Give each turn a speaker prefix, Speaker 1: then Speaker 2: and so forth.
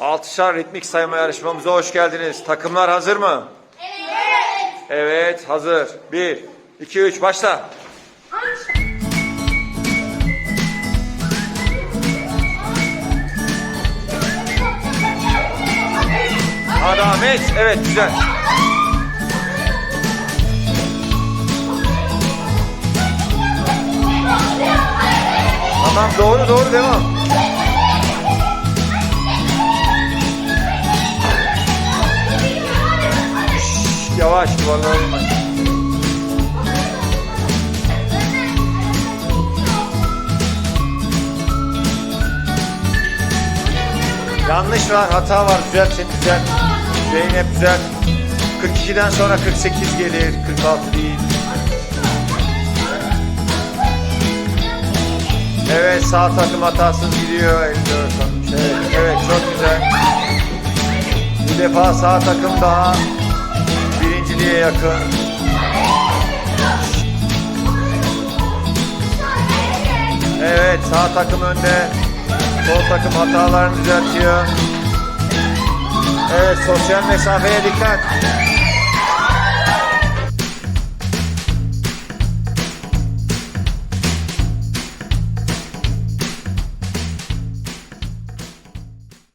Speaker 1: Altışar ritmik sayma yarışmamıza hoş geldiniz. Takımlar hazır mı? Evet. Evet hazır. 1, 2, 3 başla. Hadi Ahmet. Evet güzel. Tamam doğru doğru devam. Yavaş duvarlara vurma. Yanlış var, hata var. Düzelt seni düzelt. Zeynep düzelt. 42'den sonra 48 gelir, 46 değil. Evet, sağ takım hatasız gidiyor. 54 60. Evet, evet çok güzel. Bir defa sağ takım daha birinciliğe yakın. Evet, sağ takım önde. Sol takım hatalarını düzeltiyor. Evet, sosyal mesafeye dikkat.